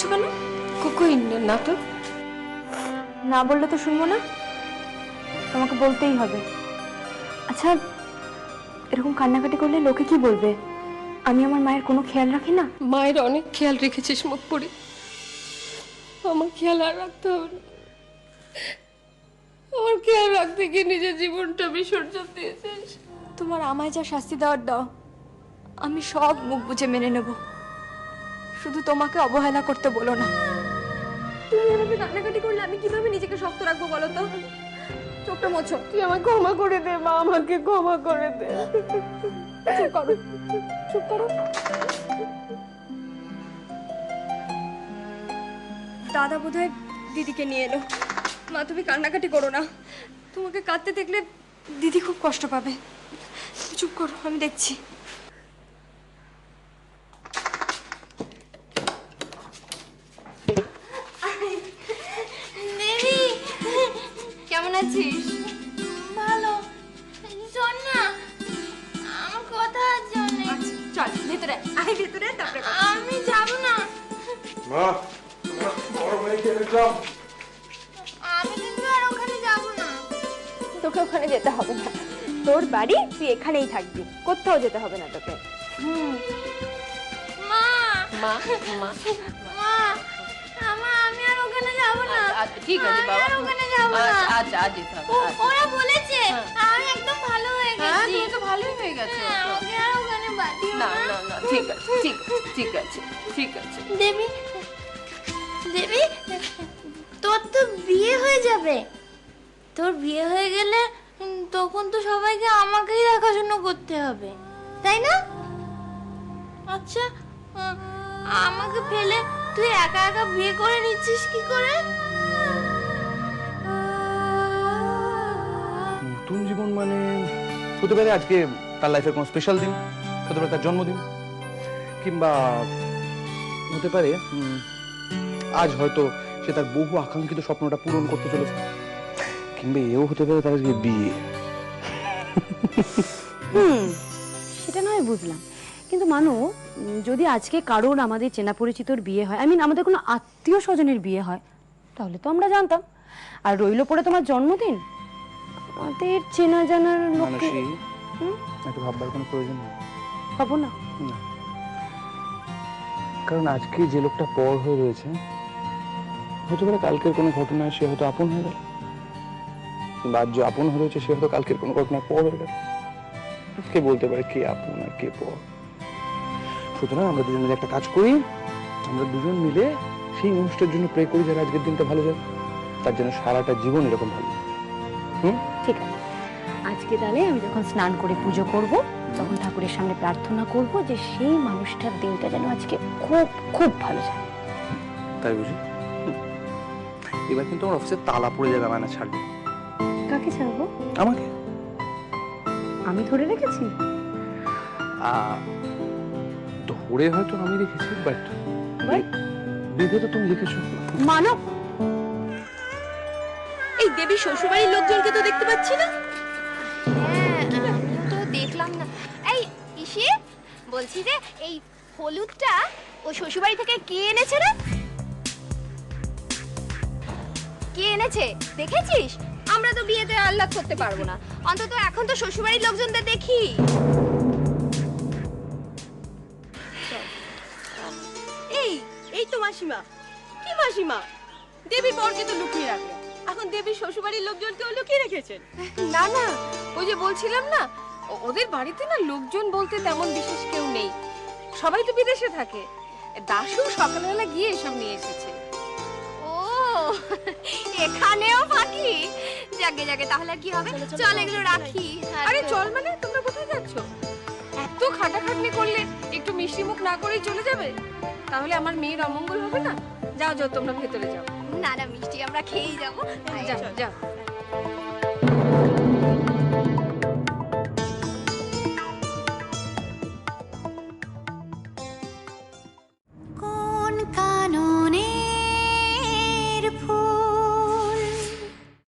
করছ কেন? কই না তো। না বললে তো শুনব না। তোমাকে বলতেই হবে। আচ্ছা এরকম কান্নাকাটি করলে লোকে কি বলবে? আমি আমার মায়ের কোনো খেয়াল রাখি না? মায়ের অনেক খেয়াল রেখেছিস মুখ পড়ে আমার খেয়াল আর রাখতে হবে না। আমার খেয়াল রাখতে গিয়ে নিজের জীবনটা বিসর্জন দিয়েছিস। তোমার আমায় যা শাস্তি দেওয়ার দাও আমি সব মুখ বুঝে মেনে নেব। শুধু তোমাকে অবহেলা করতে বলো না। তুমি এভাবে কান্নাকাটি করলে আমি কীভাবে নিজেকে শক্ত রাখব বলো তো? চোখটা মোছো। তুই আমাকে ক্ষমা করে দে মা আমাকে ক্ষমা করে দে। চুপ করো চুপ করো। দাদা বোধহয় দিদিকে নিয়ে এলো। মা তুমি কান্নাকাটি করো না। তোমাকে কাঁদতে দেখলে দিদি খুব কষ্ট পাবে। চুপ করো আমি দেখছি। ভেতরে তারপরে আমি যাব না। মা বড় ভাইকে দেখলাম আমি কিন্তু আর ওখানে যাব না। তোকে ওখানে যেতে হবে না। তোর বাড়ি তুই এখানেই থাকবি। কোথাও যেতে হবে না তোকে। মা। মা মা। মা আমি আর ওখানে যাব না। আচ্ছা, ঠিক আছে বাবা। ওখানে যাব না। আচ্ছা আচ্ছা আজ যেতে হবে আচ্ছা। ওরা বলেছে আমি একদম ভালো হয়ে হ্যাঁ গেছি। তুমি তো ভালোই হয়ে গেছো। না না না না ঠিক আছে ঠিক আছে ঠিক আছে ঠিক আছে। দেবী দেবী তোর তো বিয়ে হয়ে যাবে। তোর বিয়ে হয়ে গেলে তখন তো সবাইকে আমাকেই দেখাশোনা করতে হবে তাই না? আচ্ছা আমাকে ফেলে তুই একা একা বিয়ে করে নিচ্ছিস কি করে? নতুন জীবন মানে হতে পারে আজকে তার লাইফের কোনো স্পেশাল দিন। হতে পারে তার জন্মদিন। কিংবা হতে পারে আজ হয়তো সে তার বহু আকাঙ্ক্ষিত স্বপ্নটা পূরণ করতে চলেছে। কিংবা এও হতে পারে তার আজকে বিয়ে। হুম সেটা নয় বুঝলাম। কিন্তু মানু যদি আজকে কারোর আমাদের চেনা পরিচিতর বিয়ে হয় আই মিন আমাদের কোনো আত্মীয় স্বজনের বিয়ে হয় তাহলে তো আমরা জানতাম। আর রইল পরে তোমার জন্মদিন? আমাদের চেনা জানার হুম? এত ভাববার কোনো প্রয়োজন নেই। পাবো না? না। কারণ আজকে যে লোকটা পর হয়ে রয়েছে হতে পারে কালকের কোনো ঘটনায় সে হয়তো আপন হয়ে গেল। কিংবা আজ যে আপন হয়ে রয়েছে সে হয়তো কালকের কোনো ঘটনায় পর হয়ে গেল। কে বলতে পারে কে আপন আর কে পর? সুতরাং আমরা দুজন মিলে একটা কাজ করি। আমরা দুজন মিলে সেই মানুষটার জন্য প্রে করি যারা আজকের দিনটা ভালো যাবে। তার জন্য সারাটা জীবন এরকম ভালো। হুম? ঠিক আছে। আজকে তাহলে আমি যখন স্নান করে পুজো করব তখন ঠাকুরের সামনে প্রার্থনা করব যে সেই মানুষটার দিনটা যেন আজকে খুব খুব ভালো যায়। তাই বুঝি এবার কিন্তু আমার অফিসে তালা পড়ে যাবে আমায় না ছাড়বে। কাকে ছাড়বো? আমাকে। আমি ধরে রেখেছি? আহ, ধরে হয়তো আমি রেখেছি বাট? বেঁধে তো তুমি রেখেছো। মানব! এই দেবী শ্বশুরবাড়ির লোকজনকে তো দেখতে পাচ্ছি না। বলছি যে এই হলুদটা ও শ্বশুরবাড়ি থেকে কে এনেছে রে? কে এনেছে? দেখেছিস? আমরা তো বিয়েতে আহ্লাদ করতে পারব না। অন্তত এখন তো শ্বশুরবাড়ির লোকজনদের দেখি। এই এই তো মাসিমা। কি মাসিমা? দেবী বরকে তো লুকিয়ে এখন দেবী শ্বশুরবাড়ির লোকজনকেও লুকিয়ে রেখেছেন। না না ওই যে বলছিলাম না ও- ওদের বাড়িতে না লোকজন বলতে তেমন বিশেষ কেউ নেই। সবাই তো বিদেশে থাকে। দাশু সকালবেলা গিয়ে এসব নিয়ে এসেছে। ও এখানেও ফাঁকি? যাকে যাকে তাহলে আর কি হবে? চল এগুলো রাখি। আরে চল। মানে তোমরা কোথায় যাচ্ছ? এত খাটাখাটনি করলে একটু মিষ্টি মুখ না করেই চলে যাবে? তাহলে আমার মেয়ের অমঙ্গল হবে না? যাও যাও তোমরা ভেতরে যাও। না না মিষ্টি আমরা খেয়েই যাব। যাও যাও।